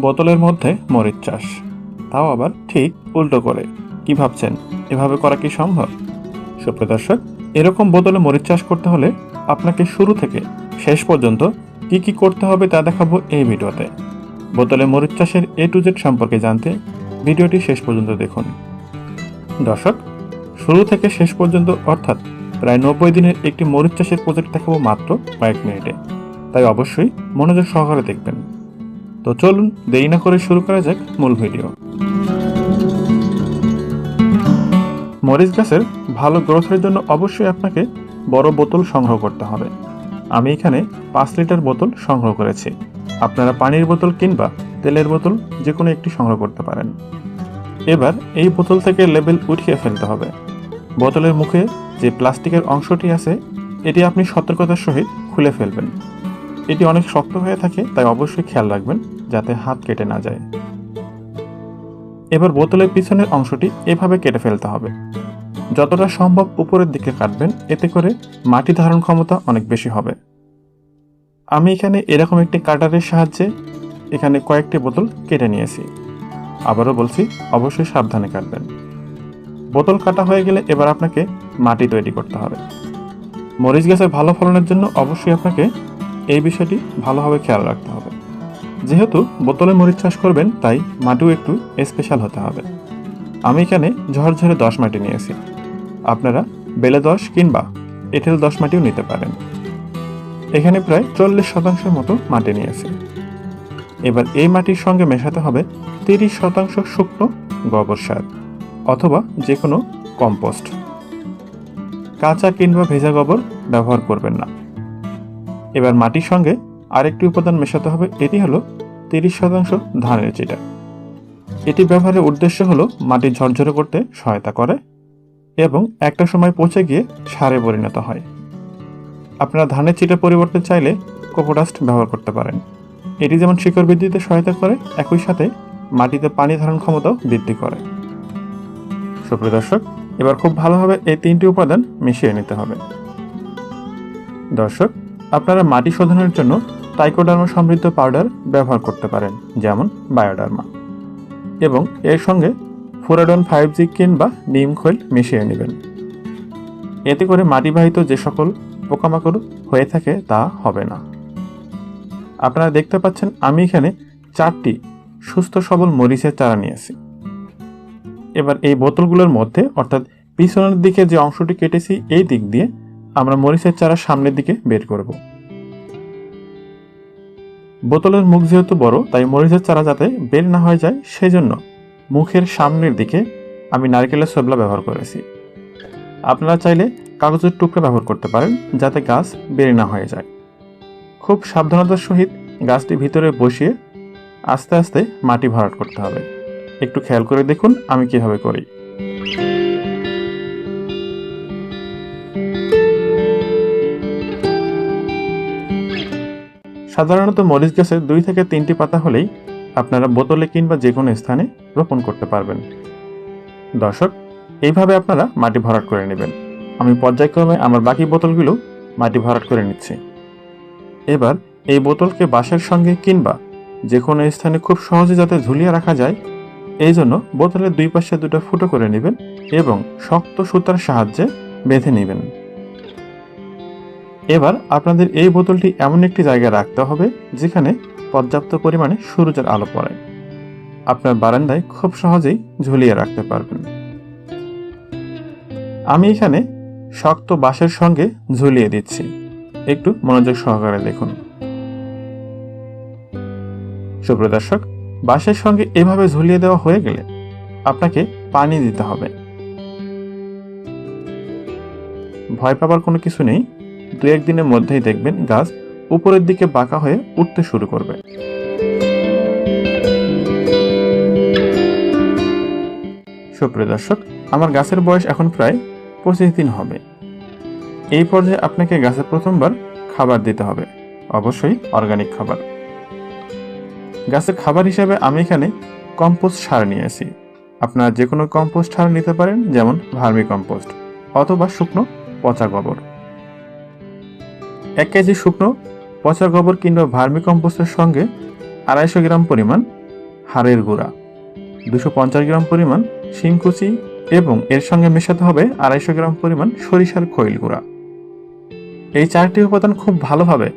বোতলের মধ্যে মরিচ চাষ। তাও আবার ঠিক উল্টো করে। কি ভাবছেন? এভাবে করা কি সম্ভব? সুপ্রিয় দর্শক, এরকম বোতলে মরিচ চাষ করতে হলে আপনাকে শুরু থেকে শেষ পর্যন্ত কি কি করতে হবে তা দেখাবো এই ভিডিওতে। বোতলে মরিচ চাষের এ টু জেড সম্পর্কে জানতে ভিডিওটি শেষ পর্যন্ত দেখুন। দর্শক, শুরু থেকে শেষ পর্যন্ত অর্থাৎ প্রায় নব্বই দিনের একটি মরিচ চাষের প্রজেক্ট দেখাবো মাত্র কয়েক মিনিটে। তাই অবশ্যই মনোযোগ সহকারে দেখবেন। তো চলুন দেরি না করে শুরু করা যাক মূল ভিডিও। মরিচ গাছের ভালো গ্রোথের জন্য অবশ্যই আপনাকে বড় বোতল সংগ্রহ করতে হবে। আমি এখানে পাঁচ লিটার বোতল সংগ্রহ করেছি। আপনারা পানির বোতল কিংবা তেলের বোতল যে কোনো একটি সংগ্রহ করতে পারেন। এবার এই বোতল থেকে লেবেল উঠিয়ে ফেলতে হবে। বোতলের মুখে যে প্লাস্টিকের অংশটি আছে, এটি আপনি সতর্কতার সহিত খুলে ফেলবেন। এটি অনেক শক্ত হয়ে থাকে, তাই অবশ্যই খেয়াল রাখবেন যাতে হাত কেটে না যায়। এবার বোতলের পিছনের অংশটি এভাবে কেটে ফেলতে হবে। যতটা সম্ভব উপরের দিকে কাটবেন, এতে করে মাটি ধারণ ক্ষমতা অনেক বেশি হবে। আমি এখানে এরকম একটি কাটারের সাহায্যে এখানে কয়েকটি বোতল কেটে নিয়েছি। আবারও বলছি, অবশ্যই সাবধানে কাটবেন। বোতল কাটা হয়ে গেলে এবার আপনাকে মাটি তৈরি করতে হবে। মরিচ গাছের ভালো ফলনের জন্য অবশ্যই আপনাকে এই বিষয়টি ভালোভাবে খেয়াল রাখতে হবে। যেহেতু বোতলে মরিচ চাষ করবেন, তাই মাটিও একটু স্পেশাল হতে হবে। আমি এখানে ঝরঝরে দশ মাটি নিয়েছি। আপনারা বেলে দশ কিংবা এঁটেল দশ মাটিও নিতে পারেন। এখানে প্রায় চল্লিশ শতাংশের মতো মাটি নিয়েছি। এবার এই মাটির সঙ্গে মেশাতে হবে তিরিশ শতাংশ শুকনো গোবর সার অথবা যে কোনো কম্পোস্ট। কাঁচা কিংবা ভেজা গোবর ব্যবহার করবেন না। এবার মাটির সঙ্গে আরেকটি উপাদান মেশাতে হবে, এটি হলো তিরিশ শতাংশ ধানের চিটা। এটি ব্যবহারের উদ্দেশ্য হলো মাটি ঝরঝরে করতে সহায়তা করে এবং একটা সময় পচে গিয়ে সারে পরিণত হয়। আপনারা ধানের চিটার পরিবর্তে চাইলে কোকোডাস্ট ব্যবহার করতে পারেন। এটি যেমন শিকড় বৃদ্ধিতে সহায়তা করে, একই সাথে মাটিতে পানি ধারণ ক্ষমতাও বৃদ্ধি করে। সুপ্রিয় দর্শক, এবার খুব ভালোভাবে এই তিনটি উপাদান মিশিয়ে নিতে হবে। দর্শক আপনারা মাটি শোধনের জন্য টাইকোডার্মা সমৃদ্ধ পাউডার ব্যবহার করতে পারেন, যেমন বায়োডার্মা। এবং এর সঙ্গে ফোরাডন ফাইভ জি কিংবা নিম খৈল মিশিয়ে নেবেন। এতে করে মাটিবাহিত যে সকল পোকামাকড় হয়ে থাকে তা হবে না। আপনারা দেখতে পাচ্ছেন আমি এখানে চারটি সুস্থ সবল মরিচের চারা নিয়েছি এবার এই বোতলগুলোর মধ্যে, অর্থাৎ পিছনের দিকে যে অংশটি কেটেছি, এই দিক দিয়ে আমরা মরিচের চারা সামনের দিকে বের করব। বোতলের মুখ যেহেতু বড়, তাই মরিচের চারা যাতে বের না হয়ে যায় সেই জন্য মুখের সামনের দিকে আমি নারকেলের সবলা ব্যবহার করেছি। আপনারা চাইলে কাগজের টুকরো ব্যবহার করতে পারেন, যাতে গাছ বের না হয়ে যায়। খুব সাবধানতার সহিত গাছটি ভিতরে বসিয়ে আস্তে আস্তে মাটি ভরাট করতে হবে। একটু খেয়াল করে দেখুন আমি কীভাবে করি। সাধারণত মরিচ গাছের দুই থেকে তিনটি পাতা হলেই আপনারা বোতলে কিংবা যে কোনো স্থানে রোপণ করতে পারবেন। দর্শক, এইভাবে আপনারা মাটি ভরাট করে নেবেন। আমি পর্যায়ক্রমে আমার বাকি বোতলগুলো মাটি ভরাট করে নিচ্ছি। এবার এই বোতলকে বাঁশের সঙ্গে কিংবা যে কোনো স্থানে খুব সহজে যাতে ঝুলিয়ে রাখা যায়, এই জন্য বোতলের দুই পাশে দুটো ফুটো করে নেবেন এবং শক্ত সুতার সাহায্যে বেঁধে নেবেন। এবার আপনাদের এই বোতলটি এমন একটি জায়গায় রাখতে হবে যেখানে পর্যাপ্ত পরিমাণে সূর্যের আলো পড়ে। আপনার বারান্দায় খুব সহজেই ঝুলিয়ে রাখতে পারবেন। আমি এখানে শক্ত বাঁশের সঙ্গে ঝুলিয়ে দিচ্ছি। একটু মনোযোগ সহকারে দেখুন। সুপ্রিয় দর্শক, বাঁশের সঙ্গে এভাবে ঝুলিয়ে দেওয়া হয়ে গেলে আপনাকে পানি দিতে হবে। ভয় পাবার কোনো কিছু নেই। দু একদিনের মধ্যেই দেখবেন গাছ উপরের দিকে বাঁকা হয়ে উঠতে শুরু করবে। সুপ্রিয় দর্শক, আমার গাছের বয়স এখন প্রায় পঁচিশ দিন হবে। এই পর্যায়ে আপনাকে গাছে প্রথমবার খাবার দিতে হবে, অবশ্যই অর্গানিক খাবার। গাছের খাবার হিসেবে আমি এখানে কম্পোস্ট সার নিয়েছি আপনারা যে কোনো কম্পোস্ট সার নিতে পারেন, যেমন ভার্মি কম্পোস্ট অথবা শুকনো পচা গোবর। এক কেজি শুকনো, পচা গোবর কিংবা ভার্মি কম্পোস্টের সঙ্গে আড়াইশো গ্রাম পরিমাণ হাড়ের গুঁড়া, দুশো পঞ্চাশ গ্রাম পরিমাণ শিংকুচি এবং এর সঙ্গে মেশাতে হবে আড়াইশো গ্রাম পরিমাণ সরিষার খৈল গুঁড়া। এই চারটি উপাদান খুব ভালোভাবে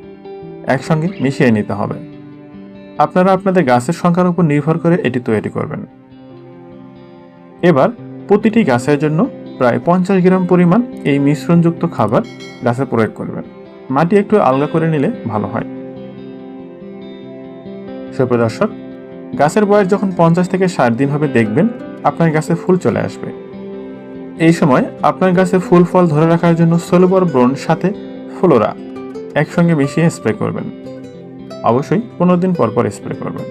একসঙ্গে মিশিয়ে নিতে হবে। আপনারা আপনাদের গাছের সংখ্যার উপর নির্ভর করে এটি তৈরি করবেন। এবার প্রতিটি গাছের জন্য প্রায় পঞ্চাশ গ্রাম পরিমাণ এই মিশ্রণযুক্ত খাবার গাছে প্রয়োগ করবেন। মাটি একটু আলগা করে নিলে ভালো হয়। সুপ্রিয় দর্শক, গাছের বয়স যখন পঞ্চাশ থেকে ষাট দিন হবে দেখবেন, আপনার গাছে ফুল চলে আসবে। এই সময় আপনার গাছে ফুল ফল ধরে রাখার জন্য সোলোবর ব্রোন সাথে ফ্লোরা একসঙ্গে মিশিয়ে স্প্রে করবেন। অবশ্যই পনেরো দিন পর পর স্প্রে করবেন।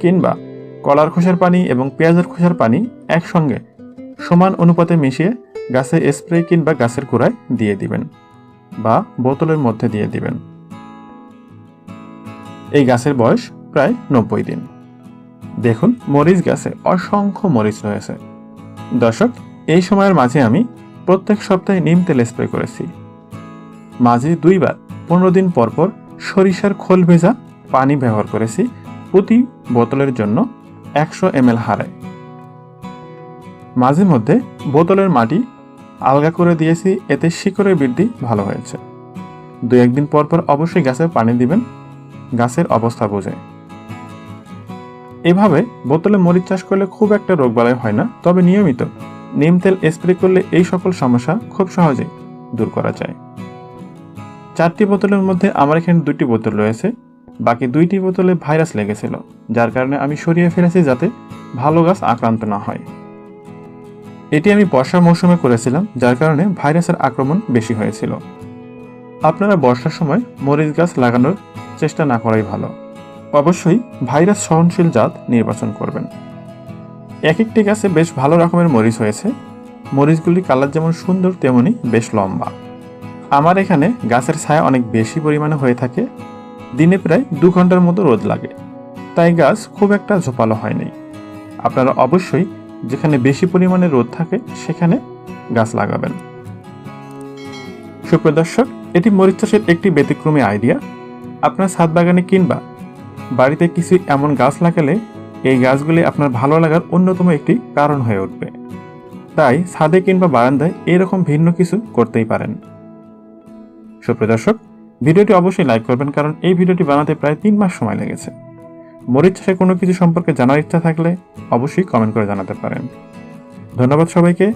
কিংবা কলার খোসার পানি এবং পেঁয়াজের খোসার পানি একসঙ্গে সমান অনুপাতে মিশিয়ে গাছে স্প্রে কিংবা গাছের গোড়ায় দিয়ে দিবেন। বা বোতলের মধ্যে দিয়ে দিবেন। এই গাছের বয়স প্রায় নব্বই দিন। দেখুন, মরিচ গাছে অসংখ্য মরিচ রয়েছে। দর্শক, এই সময়ের মাঝে আমি প্রত্যেক সপ্তাহে নিম তেল স্প্রে করেছি। মাঝে দুইবার পনেরো দিন পর পর সরিষার খোল ভেজা পানি ব্যবহার করেছি প্রতি বোতলের জন্য একশো এম হারে। মাঝে মধ্যে বোতলের মাটি আলগা করে দিয়েছি, এতে শিকড়ের বৃদ্ধি ভালো হয়েছে। দু একদিন পর পর অবশ্যই গাছে পানি দিবেন, গাছের অবস্থা বুঝে। এভাবে বোতলে মরিচ চাষ করলে খুব একটা রোগবালাই হয় না, তবে নিয়মিত নিম তেল স্প্রে করলে এই সকল সমস্যা খুব সহজেই দূর করা যায়। চারটি বোতলের মধ্যে আমার এখানে দুটি বোতল রয়েছে, বাকি দুইটি বোতলে ভাইরাস লেগেছিল, যার কারণে আমি সরিয়ে ফেলেছি যাতে ভালো গাছ আক্রান্ত না হয়। এটি আমি বর্ষার মৌসুমে করেছিলাম, যার কারণে ভাইরাসের আক্রমণ বেশি হয়েছিল। আপনারা বর্ষার সময় মরিচ গাছ লাগানোর চেষ্টা না করাই ভালো। অবশ্যই ভাইরাস সহনশীল জাত নির্বাচন করবেন। এক একটি গাছে বেশ ভালো রকমের মরিচ হয়েছে। মরিচগুলি কালার যেমন সুন্দর, তেমনি বেশ লম্বা। আমার এখানে গাছের ছায়া অনেক বেশি পরিমাণে হয়ে থাকে। দিনে প্রায় দু ঘণ্টার মতো রোদ লাগে। তাই গাছ খুব একটা ঝোপালো হয়নি। আপনারা অবশ্যই যেখানে বেশি পরিমাণে রোদ থাকে, সেখানে গাছ লাগাবেন। সুপ্রিয় দর্শক, এটি মরিচ চাষের একটি ব্যতিক্রমী আইডিয়া। আপনার ছাদ বাগানে কিংবা বাড়িতে কিছু এমন গাছ লাগালে এই গাছগুলি আপনার ভালো লাগার অন্যতম একটি কারণ হয়ে উঠবে। তাই ছাদে কিংবা বারান্দায় এরকম ভিন্ন কিছু করতেই পারেন। সুপ্রিয় দর্শক, ভিডিওটি অবশ্যই লাইক করবেন, কারণ এই ভিডিওটি বানাতে প্রায় তিন মাস সময় লেগেছে। মরিচ চাষে কোনো কিছু সম্পর্কে জানার ইচ্ছা থাকলে অবশ্যই কমেন্ট করে জানাতে পারেন। ধন্যবাদ সবাইকে।